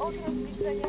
Okres widzenia.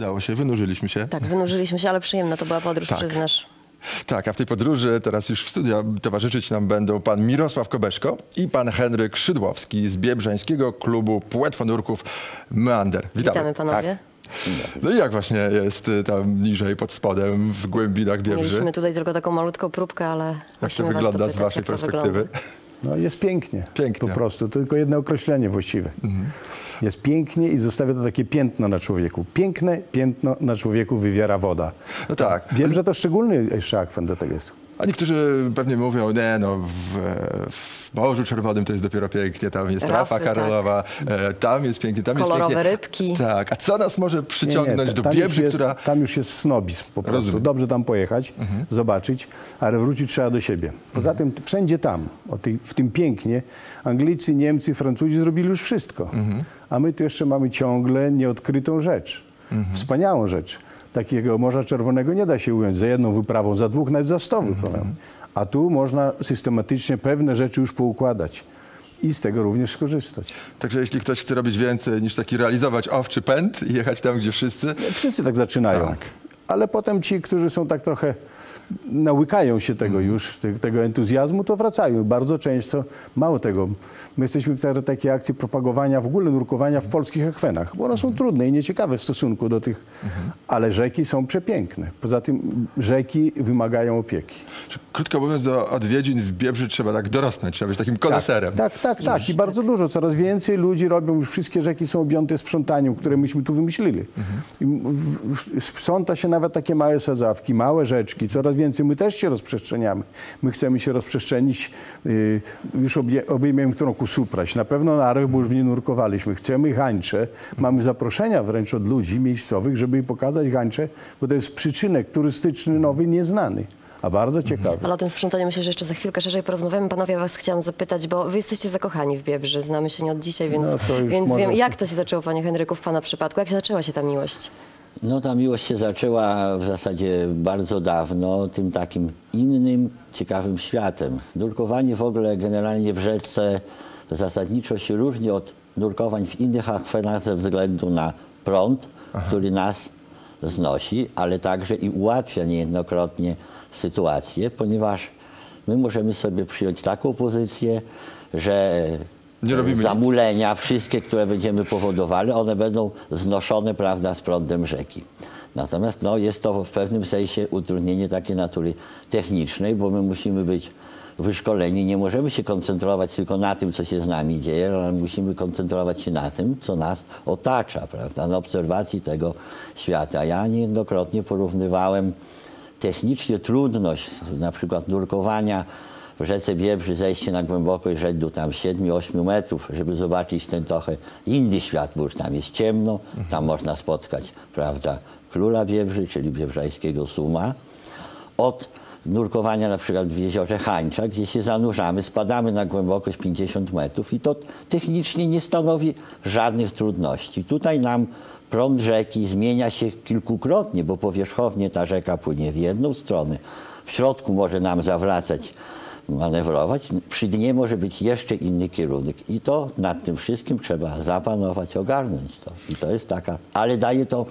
Udało się, wynurzyliśmy się. Tak, wynurzyliśmy się, ale przyjemna to była podróż, Tak. przyznasz. Tak, a w tej podróży teraz już w studio towarzyszyć nam będą pan Mirosław Kobeszko i pan Henryk Szydłowski z Biebrzańskiego Klubu Płetwonurków Meander. Witamy. Witamy panowie. Tak. No i jak właśnie jest y, tam niżej, pod spodem, w głębinach Biebrzy? Mieliśmy tutaj tylko taką malutką próbkę, ale Jak to musimy was wygląda z waszej to perspektywy? wygląda. No jest pięknie. Pięknie. Po prostu. To tylko jedno określenie właściwe. Jest pięknie i zostawia to takie piętno na człowieku. Piękne piętno na człowieku wywiera woda. No tak. Wiem, że to szczególny jeszcze akwen do tego jest. A niektórzy pewnie mówią, nie no, w, w Morzu Czerwonym to jest dopiero pięknie, tam jest Rafa tak. Karolowa, e, tam jest pięknie, tam Kolorowe jest pięknie. rybki. Tak, a co nas może przyciągnąć ta- do tam już Biebrzy, jest, która... Tam już jest snobizm po prostu. Rozumiem. Mhm. Dobrze tam pojechać, zobaczyć, ale wrócić trzeba do siebie. Poza tym wszędzie tam, o tej, w tym pięknie, Anglicy, Niemcy, Francuzi zrobili już wszystko. Mhm. A my tu jeszcze mamy ciągle nieodkrytą rzecz. Mhm. Wspaniałą rzecz. Takiego Morza Czerwonego nie da się ująć za jedną wyprawą, za dwóch, nawet za sto Mhm. wyprawami. A tu można systematycznie pewne rzeczy już poukładać i z tego również skorzystać. Także jeśli ktoś chce robić więcej niż taki realizować owczy pęd i jechać tam, gdzie wszyscy, Wszyscy tak zaczynają. Tak. Ale potem ci, którzy są tak trochę nałykają się tego Mhm. już, te, tego entuzjazmu, to wracają. Bardzo często, mało tego, my jesteśmy w tej- takiej akcji propagowania w ogóle nurkowania w polskich akwenach, bo one Mhm. są trudne i nieciekawe w stosunku do tych, ale rzeki są przepiękne. Poza tym rzeki wymagają opieki. krótko mówiąc, do odwiedzin w Biebrzy trzeba tak dorosnąć, trzeba być takim koneserem. Tak, tak, tak. I bardzo dużo, coraz więcej ludzi robią, już wszystkie rzeki są objęte sprzątaniem, które myśmy tu wymyślili. I Sprząta się nawet takie małe sadzawki, małe rzeczki, coraz więcej. My też się rozprzestrzeniamy. My chcemy się rozprzestrzenić, y, już obie, obejmiemy w tym roku Supraś. Na pewno Narw, bo już w nie nurkowaliśmy. Chcemy hańcze. Mamy zaproszenia wręcz od ludzi miejscowych, żeby im pokazać hańcze, bo to jest przyczynek turystyczny nowy, nieznany, a bardzo ciekawy. Ale o tym sprzątaniu myślę, że jeszcze za chwilkę szerzej porozmawiamy. Panowie, was chciałam zapytać, bo wy jesteście zakochani w Biebrzy, znamy się nie od dzisiaj, więc, No więc może- wiem, jak to się zaczęło, panie Henryku, w pana przypadku? Jak się zaczęła się ta miłość? No ta miłość się zaczęła w zasadzie bardzo dawno, tym takim innym, ciekawym światem. Nurkowanie w ogóle generalnie w rzece zasadniczo się różni od nurkowań w innych akwenach ze względu na prąd, który nas znosi, ale także i ułatwia niejednokrotnie sytuację, ponieważ my możemy sobie przyjąć taką pozycję, że. Zamulenia, wszystkie, które będziemy powodowali, one będą znoszone prawda, z prądem rzeki. Natomiast no, jest to w pewnym sensie utrudnienie takie natury technicznej, bo my musimy być wyszkoleni. Nie możemy się koncentrować tylko na tym, co się z nami dzieje, ale musimy koncentrować się na tym, co nas otacza, prawda, na obserwacji tego świata. Ja niejednokrotnie porównywałem technicznie trudność, na przykład nurkowania w rzece Biebrzy, zejście na głębokość rzędu tam 7-8 metrów, żeby zobaczyć ten trochę inny świat, bo już tam jest ciemno, tam można spotkać, prawda, króla Biebrzy, czyli biebrzańskiego suma, od nurkowania na przykład w jeziorze Hańcza, gdzie się zanurzamy, spadamy na głębokość 50 metrów i to technicznie nie stanowi żadnych trudności. Tutaj nam prąd rzeki zmienia się kilkukrotnie, bo powierzchownie ta rzeka płynie w jedną stronę, w środku może nam zawracać, manewrować, przy dnie może być jeszcze inny kierunek i to nad tym wszystkim trzeba zapanować, ogarnąć to. I to jest taka, ale daje to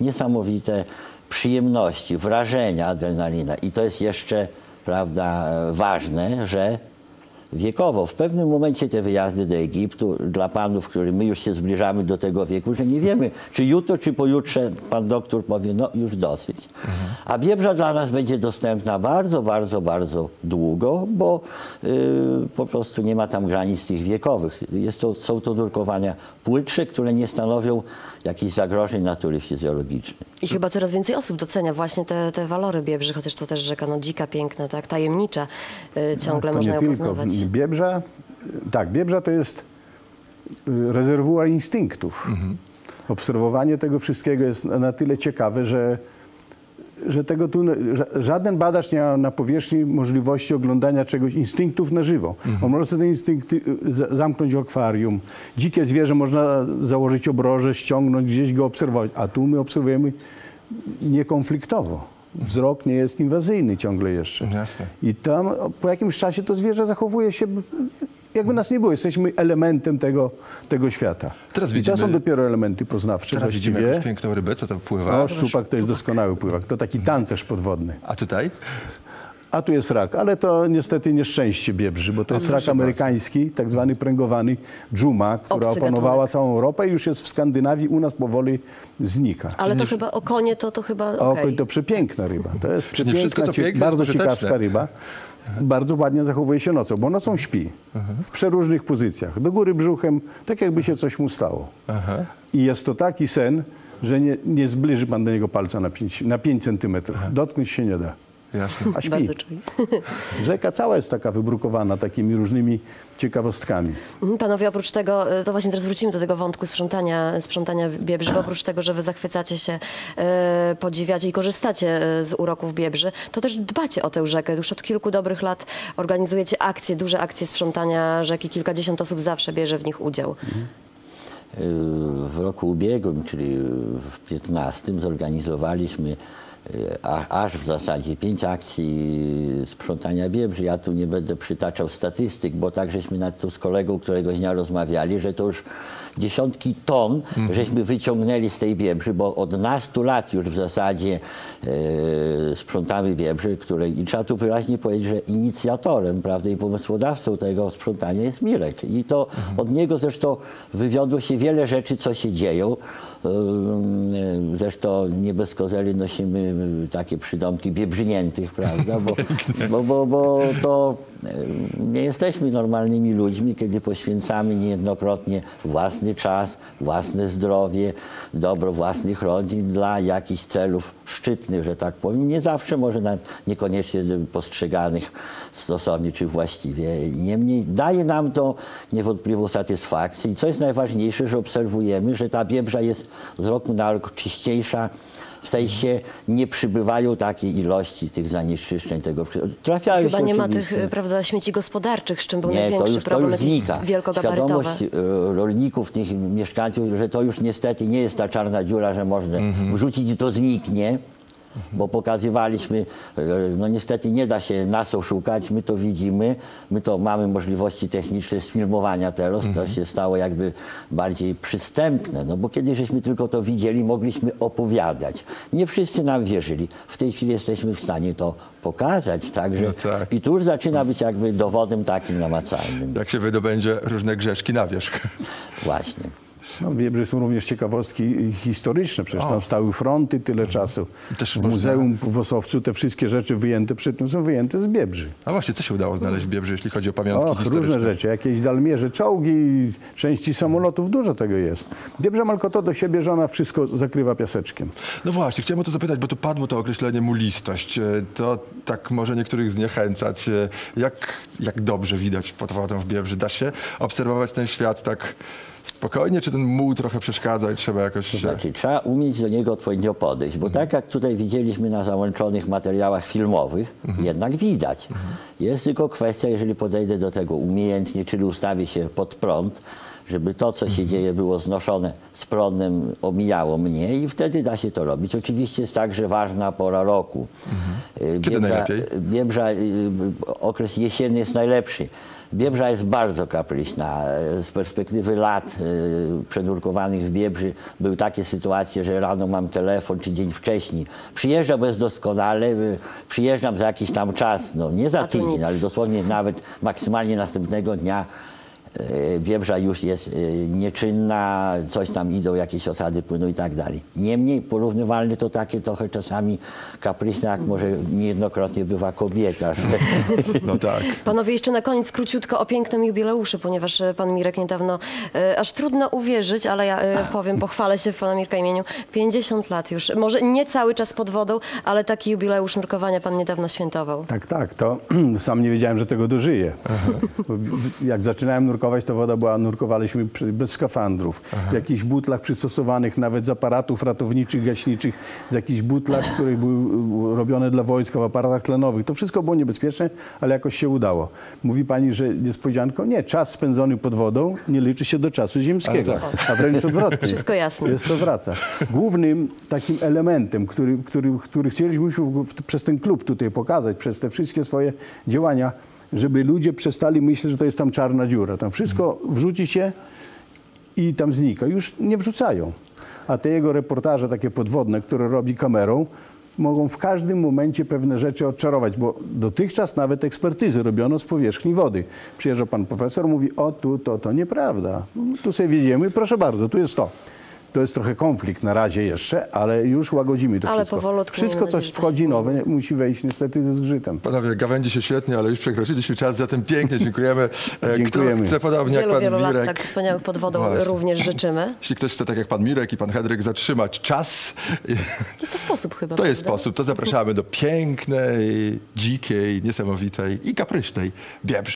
niesamowite przyjemności, wrażenia, adrenalina. I to jest jeszcze, prawda, ważne, że wiekowo, w pewnym momencie te wyjazdy do Egiptu dla panów, którzy my już się zbliżamy do tego wieku, że nie wiemy, czy jutro, czy pojutrze pan doktor powie, no już dosyć. A Biebrza dla nas będzie dostępna bardzo, bardzo, bardzo długo, bo y, po prostu nie ma tam granic tych wiekowych. Jest to, są to nurkowania płytsze, które nie stanowią jakichś zagrożeń natury fizjologicznej. I chyba coraz więcej osób docenia właśnie te, te walory Biebrzy, chociaż to też rzeka no, dzika, piękna, tak, tajemnicza. Y, ciągle to można ją poznawać. Biebrza, tak, Biebrza to jest y, rezerwuar instynktów. Obserwowanie tego wszystkiego jest na tyle ciekawe, że, że tego tu ża- żaden badacz nie ma na powierzchni możliwości oglądania czegoś, instynktów na żywo. On może sobie te instynkty y, za- zamknąć w akwarium. Dzikie zwierzę można założyć obroże, ściągnąć, gdzieś go obserwować. A tu my obserwujemy niekonfliktowo. Wzrok nie jest inwazyjny ciągle jeszcze. Jasne. I tam po jakimś czasie to zwierzę zachowuje się, jakby nas nie było. Jesteśmy elementem tego, tego świata. Teraz I widzimy- to są dopiero elementy poznawcze Teraz widzimy jakąś właściwie. piękną rybę, co to pływa. O, szczupak to jest doskonały pływak. To taki tancerz podwodny. A tutaj? A tu jest rak, ale to niestety nieszczęście biebrzy, bo to jest rak proszę amerykański, tak zwany pręgowany dżuma, która Obcy opanowała gatunek. całą Europę i już jest w Skandynawii, u nas powoli znika. Ale to chyba okonie to, to chyba A okej. Okoń to przepiękna ryba. To jest przepiękna, wszystko, co cie- piękne, bardzo ciekawska ryba. Bardzo ładnie zachowuje się nocą, bo nocą śpi w przeróżnych pozycjach. Do góry brzuchem, tak jakby się coś mu stało. I jest to taki sen, że nie, nie zbliży pan do niego palca na 5, na 5 centymetrów. Dotknąć się nie da. Jasne. A śpi. Bardzo czuję. Rzeka cała jest taka wybrukowana takimi różnymi ciekawostkami. Mhm, Panowie, oprócz tego, y, to właśnie teraz wrócimy do tego wątku sprzątania, sprzątania Biebrzy, bo oprócz tego, że wy zachwycacie się, y, podziwiacie i korzystacie y, z uroków Biebrzy, to też dbacie o tę rzekę. Już od kilku dobrych lat organizujecie akcje, duże akcje sprzątania rzeki. Kilkadziesiąt osób zawsze bierze w nich udział. w roku ubiegłym, czyli w 15 zorganizowaliśmy e, a- aż w zasadzie pięć akcji sprzątania Biebrzy. Ja tu nie będę przytaczał statystyk, bo tak żeśmy nad tu z kolegą któregoś dnia rozmawiali, że to już dziesiątki ton żeśmy wyciągnęli z tej Biebrzy, bo od nastu lat już w zasadzie e, sprzątamy Biebrzy, której i trzeba tu wyraźnie powiedzieć, że inicjatorem prawda, i pomysłodawcą tego sprzątania jest Mirek. I to od niego zresztą wywiodło się wiele rzeczy, co się dzieją. Ym, Zresztą nie bez kozeli nosimy takie przydomki biebrzyniętych, prawda? Bo, bo, bo, bo to ym, nie jesteśmy normalnymi ludźmi, kiedy poświęcamy niejednokrotnie własny czas, własne zdrowie, dobro własnych rodzin dla jakichś celów szczytnych, że tak powiem. Nie zawsze może nawet niekoniecznie postrzeganych stosownie czy właściwie. Niemniej daje nam to niewątpliwą satysfakcję. I co jest najważniejsze, że obserwujemy, że ta biebrza jest z roku na rok czyściejsza. W sensie nie przybywają takiej ilości tych zanieczyszczeń, tego wszystkiego. Trafiają Chyba się nie ma oczywiście. tych y, prawda, śmieci gospodarczych, z czym był Nie, to największy już, to problem, już jakieś znika. Świadomość e, rolników, tych mieszkańców, że to już niestety nie jest ta czarna dziura, że można wrzucić i to zniknie. Bo pokazywaliśmy, e, no niestety nie da się nas oszukać, my to widzimy, my to mamy możliwości techniczne sfilmowania teraz, to się stało jakby bardziej przystępne, no bo kiedyś żeśmy tylko to widzieli, mogliśmy opowiadać. Nie wszyscy nam wierzyli. W tej chwili jesteśmy w stanie to pokazać, także No tak. i tu już zaczyna być jakby dowodem takim namacalnym. Jak się wydobędzie różne grzeszki na wierzch. Właśnie. No, w Biebrzy są również ciekawostki historyczne, przecież tam stały fronty tyle czasu. Też w można- muzeum w Osowcu te wszystkie rzeczy wyjęte przed tym są wyjęte z Biebrzy. A właśnie, co się udało znaleźć w Biebrzy, jeśli chodzi o pamiątki Och, historyczne? różne rzeczy, jakieś dalmierze, czołgi, części samolotów, dużo tego jest. Biebrza ma tylko to do siebie, że ona wszystko zakrywa piaseczkiem. No właśnie, chciałem o to zapytać, bo tu padło to określenie mulistość. E, To tak może niektórych zniechęcać. E, Jak, jak dobrze widać pod wodą w Biebrzy? Da się obserwować ten świat tak spokojnie, czy ten muł trochę przeszkadza i trzeba jakoś... To znaczy, trzeba umieć do niego odpowiednio podejść, bo tak jak tutaj widzieliśmy na załączonych materiałach filmowych, jednak widać. Jest tylko kwestia, jeżeli podejdę do tego umiejętnie, czyli ustawię się pod prąd, żeby to, co się dzieje, było znoszone z prądem, omijało mnie i wtedy da się to robić. Oczywiście jest także ważna pora roku. Y, Kiedy najlepiej? Biebrza, y, okres jesienny jest najlepszy. Biebrza jest bardzo kapryśna. Z perspektywy lat y, przenurkowanych w Biebrzy były takie sytuacje, że rano mam telefon, czy dzień wcześniej. Przyjeżdżam, bo jest doskonale, y, przyjeżdżam za jakiś tam czas, no nie za tydzień, ale dosłownie nawet maksymalnie następnego dnia y, Biebrza już jest y, nieczynna, coś tam idą, jakieś osady płyną i tak dalej. Niemniej porównywalne to takie trochę czasami kapryśne, jak może niejednokrotnie bywa kobieta. No tak. Panowie, jeszcze na koniec króciutko o pięknym jubileuszu, ponieważ e, pan Mirek niedawno, e, aż trudno uwierzyć, ale ja e, powiem, pochwalę się w pana Mirka imieniu, 50 lat już. Może nie cały czas pod wodą, ale taki jubileusz nurkowania pan niedawno świętował. Tak, tak, to sam nie wiedziałem, że tego dożyję. Jak zaczynałem nurkować, to woda była, nurkowaliśmy przy- bez skafandrów. W jakichś butlach przystosowanych nawet z aparatów ratowniczych, gaśniczych, z jakichś butlach, które były robione dla wojska, w aparatach tlenowych. To wszystko było niebezpieczne, ale jakoś się udało. Mówi pani, że niespodzianką? Nie, czas spędzony pod wodą nie liczy się do czasu ziemskiego, Ale a wręcz odwrotnie. Wszystko jasne. Jest to wraca. Głównym takim elementem, który, który, który chcieliśmy przez ten klub tutaj pokazać, przez te wszystkie swoje działania, żeby ludzie przestali myśleć, że to jest tam czarna dziura. Tam wszystko wrzuci się i tam znika. Już nie wrzucają. A te jego reportaże takie podwodne, które robi kamerą, mogą w każdym momencie pewne rzeczy odczarować, bo dotychczas nawet ekspertyzy robiono z powierzchni wody. Przyjeżdża pan profesor, mówi, o tu, to, to nieprawda. Tu sobie wiedziemy, proszę bardzo, tu jest to. To jest trochę konflikt na razie jeszcze, ale już łagodzimy to Ale wszystko. powolutku, Wszystko, co wchodzi nowe, musi wejść niestety ze zgrzytem. Panowie, gawędzi się świetnie, ale już przekroczyliśmy czas, zatem pięknie dziękujemy. E, Dziękujemy. Kto chce podobnie jak Wielu, pan wielu lat Mirek, tak wspaniałych pod wodą Właśnie. również życzymy. jeśli ktoś chce tak jak pan Mirek i pan Henryk zatrzymać czas, Jest to sposób chyba. to jest prawda? sposób. To zapraszamy do pięknej, dzikiej, niesamowitej i kapryśnej Biebrzy.